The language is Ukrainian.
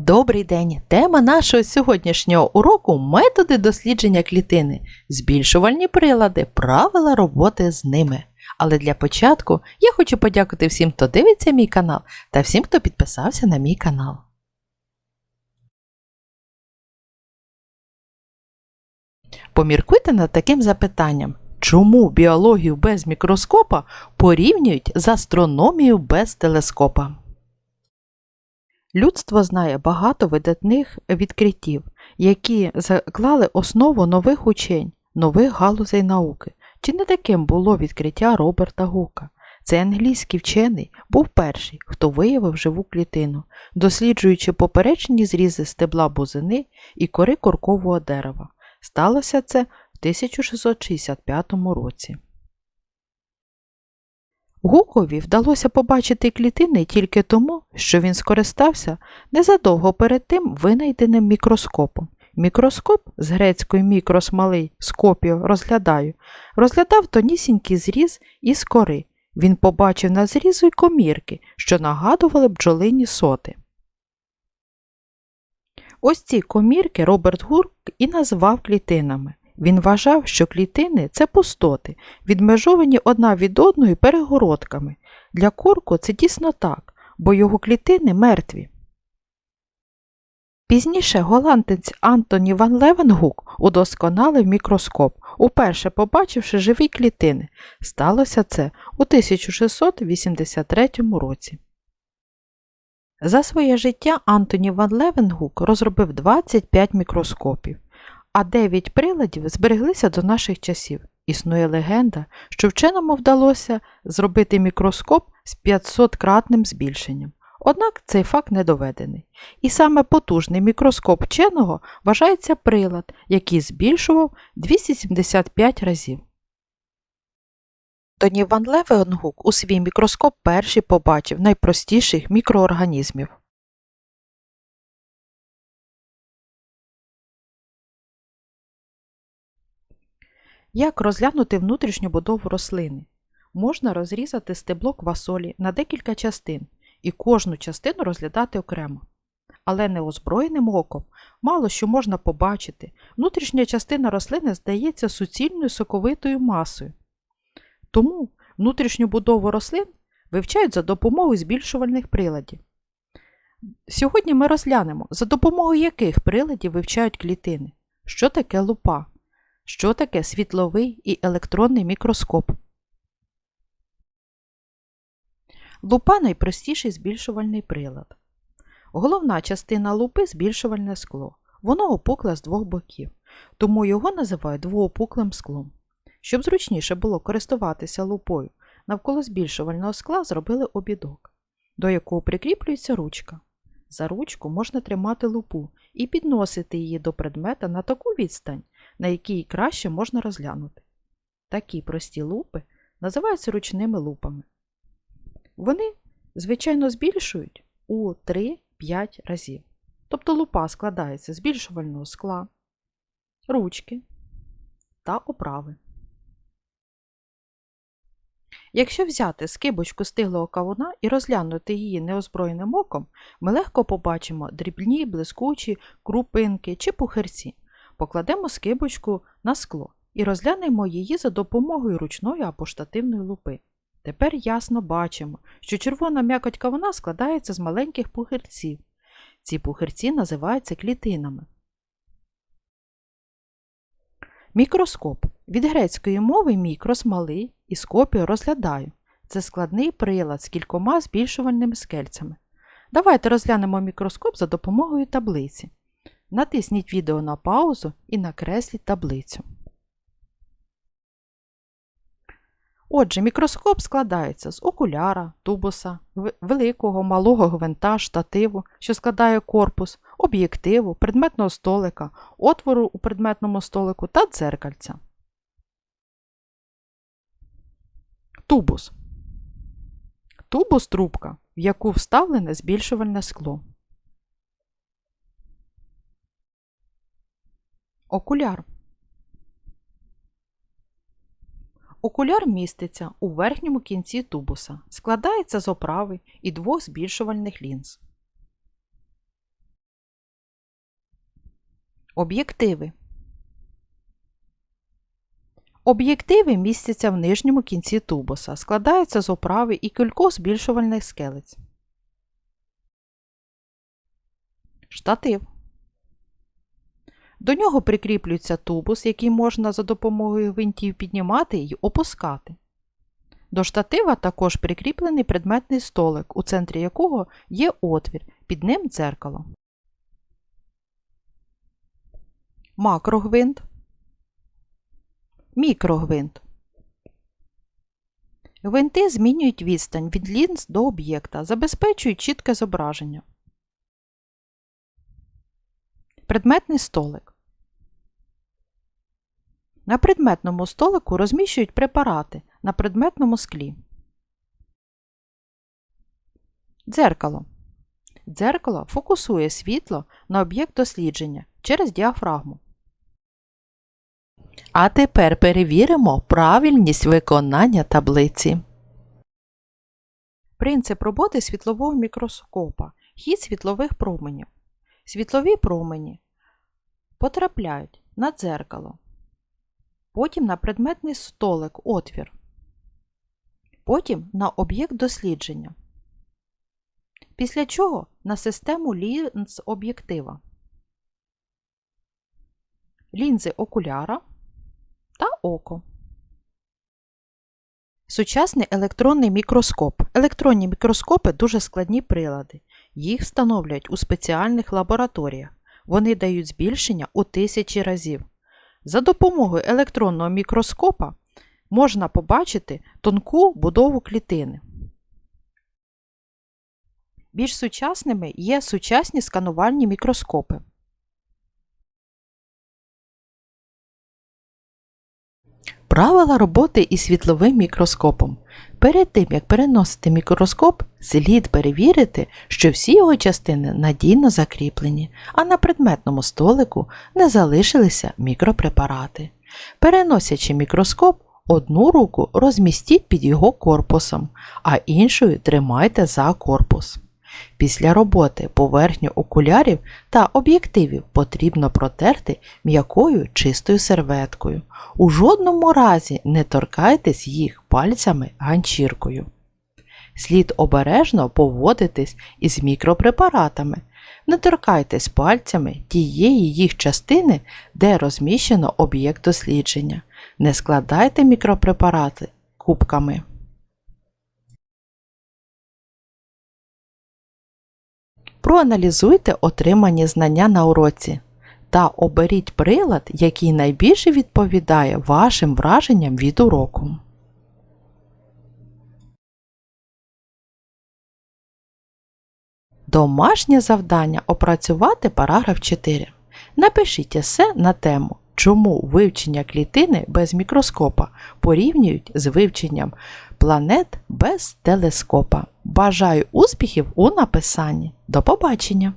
Добрий день! Тема нашого сьогоднішнього уроку методи дослідження клітини, збільшувальні прилади, правила роботи з ними. Але для початку я хочу подякувати всім, хто дивиться мій канал, та всім, хто підписався на мій канал. Поміркуйте над таким запитанням. Чому біологію без мікроскопа порівнюють з астрономією без телескопа? Людство знає багато видатних відкриттів, які заклали основу нових учень, нових галузей науки. Чи не таким було відкриття Роберта Гука? Цей англійський вчений був перший, хто виявив живу клітину, досліджуючи поперечні зрізи стебла бузини і кори коркового дерева. Сталося це в 1665 році. Гукові вдалося побачити клітини тільки тому, що він скористався незадовго перед тим винайденим мікроскопом. Мікроскоп з грецької мікрос малий скопіо розглядаю, розглядав тонісінький зріз із кори. Він побачив на зрізу й комірки, що нагадували бджолині соти. Ось ці комірки Роберт Гурк і назвав клітинами. Він вважав, що клітини це пустоти, відмежовані одна від одної перегородками. Для корку це дійсно так, бо його клітини мертві. Пізніше голландець Антоні Ван Левенгук удосконалив мікроскоп, уперше побачивши живі клітини. Сталося це у 1683 році. За своє життя Антоні Ван Левенгук розробив 25 мікроскопів а дев'ять приладів збереглися до наших часів. Існує легенда, що вченому вдалося зробити мікроскоп з 500-кратним збільшенням. Однак цей факт не доведений. І саме потужний мікроскоп вченого вважається прилад, який збільшував 275 разів. Тоні Ван Левенгук у свій мікроскоп перший побачив найпростіших мікроорганізмів. Як розглянути внутрішню будову рослини? Можна розрізати стебло квасолі на декілька частин і кожну частину розглядати окремо. Але неозброєним оком мало що можна побачити, внутрішня частина рослини здається суцільною соковитою масою. Тому внутрішню будову рослин вивчають за допомогою збільшувальних приладів. Сьогодні ми розглянемо, за допомогою яких приладів вивчають клітини, що таке лупа. Що таке світловий і електронний мікроскоп? Лупа найпростіший збільшувальний прилад. Головна частина лупи збільшувальне скло. Воно опукле з двох боків, тому його називають двоопуклим склом. Щоб зручніше було користуватися лупою, навколо збільшувального скла зробили обідок, до якого прикріплюється ручка. За ручку можна тримати лупу і підносити її до предмета на таку відстань, на якій краще можна розглянути. Такі прості лупи називаються ручними лупами. Вони, звичайно, збільшують у 3-5 разів. Тобто лупа складається з збільшувального скла, ручки та оправи. Якщо взяти скибочку стиглого кавуна і розглянути її неозброєним оком, ми легко побачимо дрібні, блискучі крупинки чи пухирці. Покладемо скибочку на скло і розглянемо її за допомогою ручної або штативної лупи. Тепер ясно бачимо, що червона м'якоть кавуна складається з маленьких пухирців. Ці пухирці називаються клітинами. Мікроскоп. Від грецької мови мікрос малий і скопію розглядаю. Це складний прилад з кількома збільшувальними скельцями. Давайте розглянемо мікроскоп за допомогою таблиці. Натисніть відео на паузу і накресліть таблицю. Отже, мікроскоп складається з окуляра, тубуса, великого малого гвинта, штативу, що складає корпус, об'єктиву, предметного столика, отвору у предметному столику та дзеркальця. Тубус. Тубус трубка, в яку вставлене збільшувальне скло. Окуляр. Окуляр міститься у верхньому кінці тубуса, складається з оправи і двох збільшувальних лінз. Об'єктиви. Об'єктиви містяться в нижньому кінці тубуса, складаються з оправи і кількох збільшувальних скелець. Штатив. До нього прикріплюється тубус, який можна за допомогою гвинтів піднімати і опускати. До штатива також прикріплений предметний столик, у центрі якого є отвір, під ним дзеркало. Макрогвинт. Мікрогвинт. Гвинти змінюють відстань від лінз до об'єкта, забезпечують чітке зображення. Предметний столик. На предметному столику розміщують препарати на предметному склі. Дзеркало. Дзеркало фокусує світло на об'єкт дослідження через діафрагму. А тепер перевіримо правильність виконання таблиці. Принцип роботи світлового мікроскопа. Хід світлових променів. Світлові промені потрапляють на дзеркало, потім на предметний столик отвір, потім на об'єкт дослідження, після чого на систему лінз об'єктива, лінзи окуляра та око. Сучасний електронний мікроскоп. Електронні мікроскопи дуже складні прилади. Їх встановлюють у спеціальних лабораторіях. Вони дають збільшення у тисячі разів. За допомогою електронного мікроскопа можна побачити тонку будову клітини. Більш сучасними є сучасні сканувальні мікроскопи. Правила роботи із світловим мікроскопом. Перед тим, як переносити мікроскоп, слід перевірити, що всі його частини надійно закріплені, а на предметному столику не залишилися мікропрепарати. Переносячи мікроскоп, одну руку розмістіть під його корпусом, а іншою тримайте за корпус. Після роботи поверхню окулярів та об'єктивів потрібно протерти м'якою чистою серветкою. У жодному разі не торкайтесь їх пальцями ганчіркою. Слід обережно поводитись із мікропрепаратами. Не торкайтесь пальцями тієї їх частини, де розміщено об'єкт дослідження. Не складайте мікропрепарати кубками. Проаналізуйте отримані знання на уроці та оберіть прилад, який найбільше відповідає вашим враженням від уроку. Домашнє завдання опрацювати параграф 4. Напишіть есе на тему, чому вивчення клітини без мікроскопа порівнюють з вивченням планет без телескопа. Бажаю успіхів у написанні. До побачення!